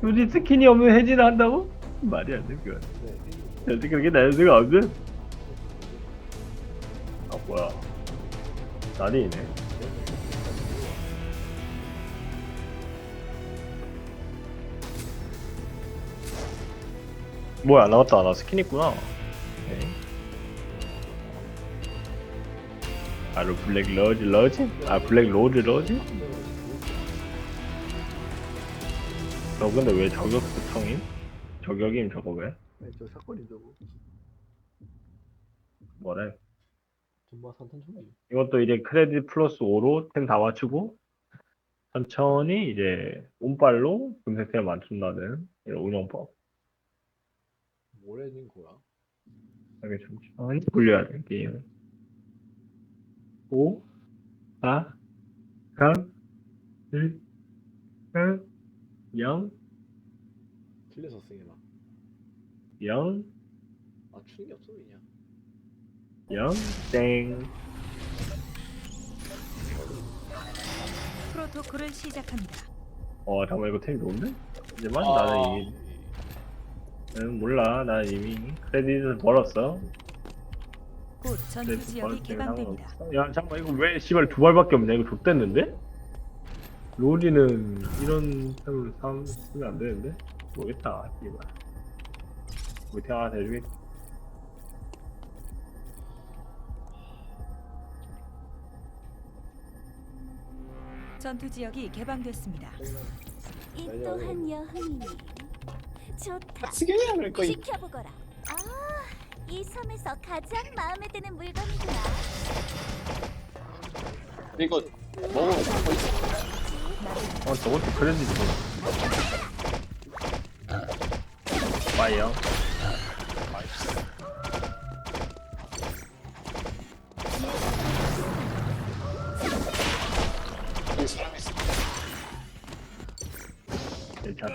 굳이 스킨이 없는 해지를 한다고? 말이 안 되는 거야. 어떻게 그렇게 날 수가 없어? 아 뭐야? 날이네. 뭐야 나왔다 나 스킨 있구나. 오케이. 아 블랙 러지 러지? 아 블랙 로즈 러지? 저 근데 왜 저격 구청임? 저격임 저거 왜? 네, 저 사건이 저거. 뭐래? 전마 산탄 총기. 이것도 이제 크레딧 플러스 5로 템 다 맞추고 천천히 이제 운빨로 금색템 맞춘다는 이런 운영법. 뭐라는 거야? 이렇게 천천히 굴려야 돼 게임. 5, 4, 3, 1, 1, 0, 틀려서 승해라. 0, 아 충이 없어 그냥. 0, 땡. 프로토콜을 시작합니다. 어 잠깐만 이거 템 좋은데? 하지만 아, 나는 이미 응, 몰라 난 이미 크레딧을 벌었어 곧 전투 크레딧 지역이 벌었으면 개방됩니다. 상관없어. 야 잠깐만 이거 왜 씨발 두 발밖에 없냐 이거 좆됐는데? 로리는 이런 템을 사- 쓰면 안 되는데? 모르겠다 씨발. 우리 하나 대주겠 전투 지역이 개방됐습니다. 이 또한 여흥이니. 좋다. 지금이야 그럴 거야. 지켜보거라. 아, 이 섬에서 가장 마음에 드는 물건이구나. 이거 먹으면 먹고 있어. 어 저것도 크레딧 줘 있어. 괜찮아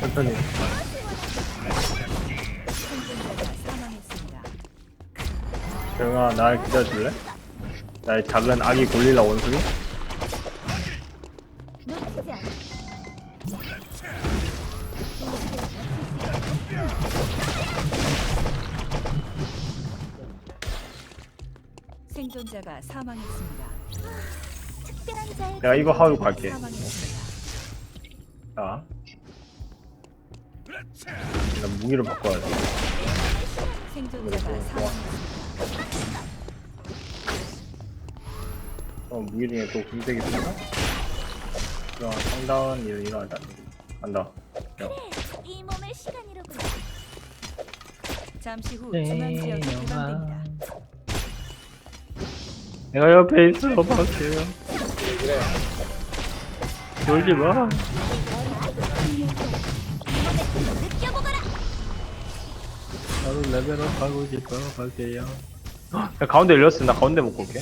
천천히. 정아 날 기다려줄래? 나의 작은 아기 골릴라 원숭이? 놓치지 않아 생존자가 사망했습니다. 특별한 자의 내가 이거 하고 갈게 사망했습니다. 자. 나 무기를 바꿔야 돼. 생존자가 사망했습니다. 어, 무기 중에 또 금색이 있나? 그럼 상당한 일을 일어나자. 간다. 이 몸의 잠시 후 네, 중앙 지역이 개방됩니다. 내가 옆에 있어, 박세요. 그래. 놀지 마. 느껴보거라 나도 레벨업 하고 싶어, 박세요. 야, 가운데 열렸어. 나 가운데 먹고 올게.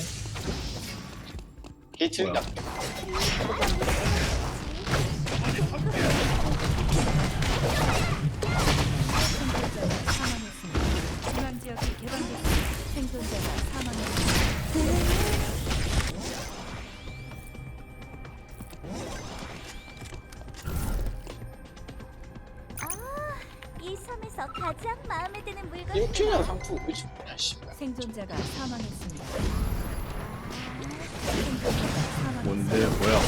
게이트인가? 생존자가 사망했습니다. 중앙 지역이 개방됐습니다. 생존자가 사망했습니다. 아이 섬에서 가장 마음에 드는 물건이구나 킹이야 상품. 그렇지. 야 씨. 생존자가 사망했습니다. 생존자가 사망했습니다. 뭔데, 뭐야.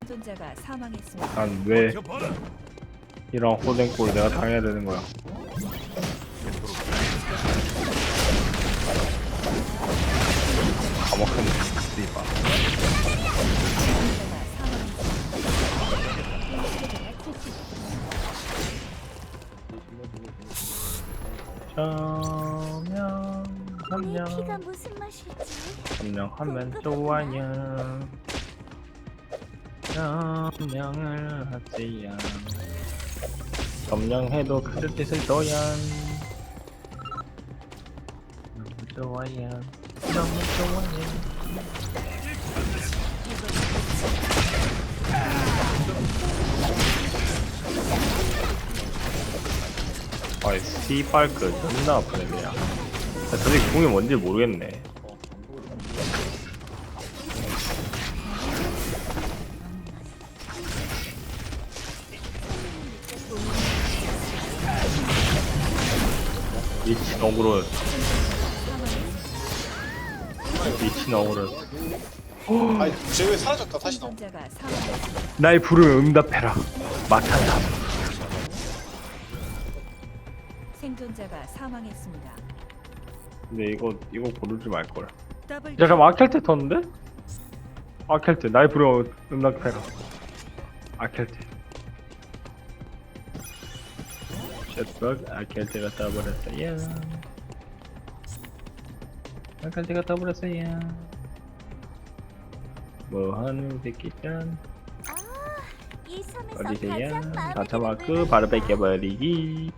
생존자가 사망했습니다. 난 왜 이런 호den꼴을 내가 당해야 되는 거야. 스리바. 생존자가 사망했습니다. 점령, 점령, 무슨 맛일지 점령하면 좋아요. 점령을 하세요. 점령해도 그 뜻을 줘야. 너무 좋아요. 너무 좋아요. 아이 씨발크 존나 아프네 그냥 사실 궁이 뭔지 모르겠네. 미친 억울해. 미친 억울해. 아니 쟤왜 사라졌다 다시 생존자가 사망했습니다. 나의 부름에 응답해라. 마탄다. 생존자가 사망했습니다. 근데 이거 이거 고르지 말 걸. 더블 야 잠깐 아켈테 떴는데? 아켈테 나의 부름에 응답해라. 아켈테. 쉣벅 아켈테가 떠버렸어요. 아켈테가 떠버렸어요. 뭐하는 새끼짠 이 섬에서 어디세요? 가장 마음에 다쳐 드는 맞고 물건 바로 뺏겨버리기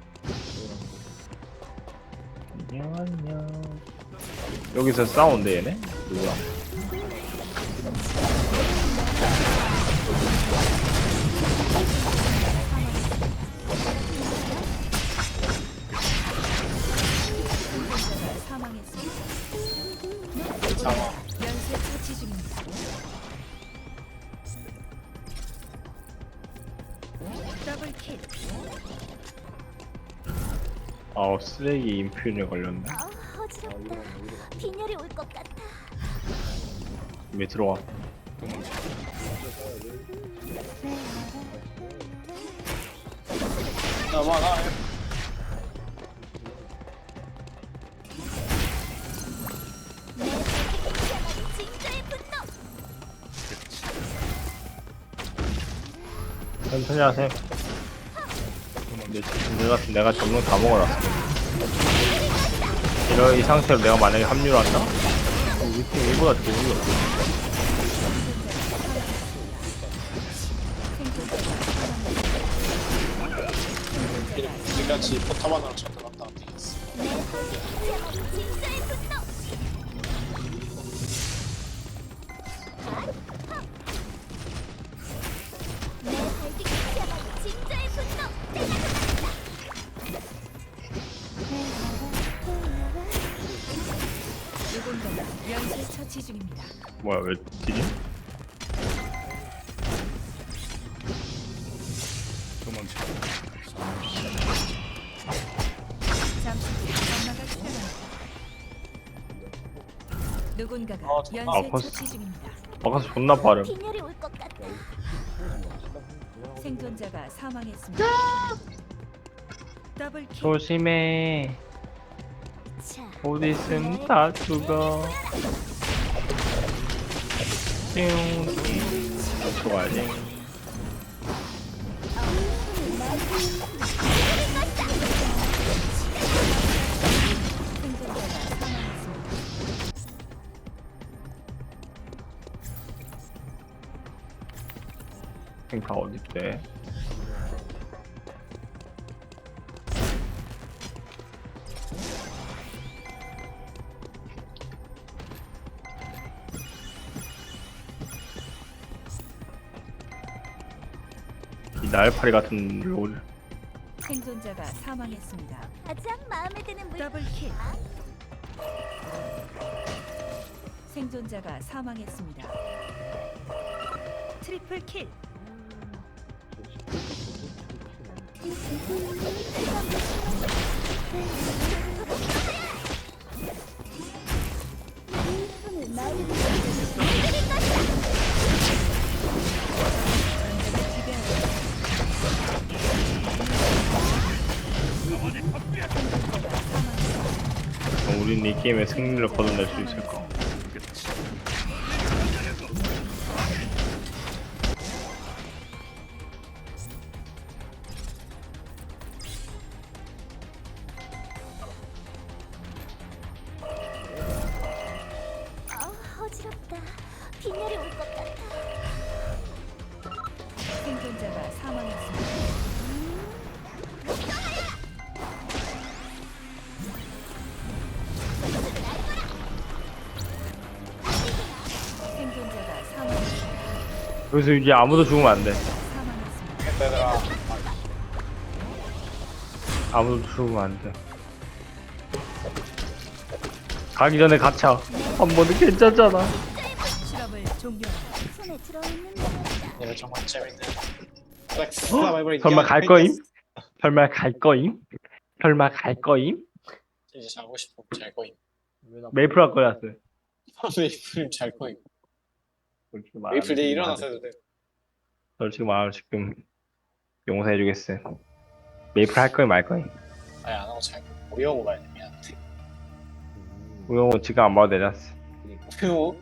안녕 안녕 여기서 싸운대 얘네? 상황 연쇄 처치 중입니다. 더블 킬. 아우 쓰레기 인퓨전에 걸렸네 아, 어지럽다. 빈혈이 올 것 같아. 왜 들어와 나와 나내 발길이 진짜의 분노. 천천히 하세요 근데 지금 내가, 내가 점령 다 먹어놨어 이런 이 상태로 내가 만약에 합류를 한다? 어, 우리 팀 일보다 좋은 사망했습니다. 생존자가 우리같이 포탑 하나로 쳐들어갔다 안 되겠어 뭐야 왜? 잠시 시작합니다. 누군가가 아, 저- 아, 연쇄 벌써- 처치 중입니다. 바가서 존나 빠름 빈혈이 올 것 같아. 생존자가 사망했습니다. 더블 킬. 조심해 자, 곧 있으면 다 죽어 띵 생존자가 사망했습니다. 다 어딨대 날파리 같은 롤 생존자가 사망했습니다. 가장 마음에 드는 물. 더블 킬. 생존자가 사망했습니다. 트리플 킬. 우린 이 게임의 승리를 거둬낼 수 있을까 아, 어지럽다. 빈혈이 올 것 같아. 여기서 이제 아무도 죽으면 안돼 사망했습니다. 얘들아 아무도 죽으면 안 돼 가기 전에 가차 한 번은 괜찮잖아 실험을 종료합니다. 손에 들어있는 거다. 이거 정말 재밌네. 플렉스 서바이벌 설마 갈 거임? 설마 갈 거임? 설마 갈 거임? 이제 자고 싶어 잘 거임. 메이플 할 거였어요 메이플 잘 거임. 솔직히 말하면 메이플 내일 지금 일어나서 해도 돼. 솔직히 말하면 지금 용서해 주겠어요 메이플 할 거임 말 거임 아니 안 하고 잘 가야 돼 미안한데. 우영우 지금 안 봐도 되잖아 우영우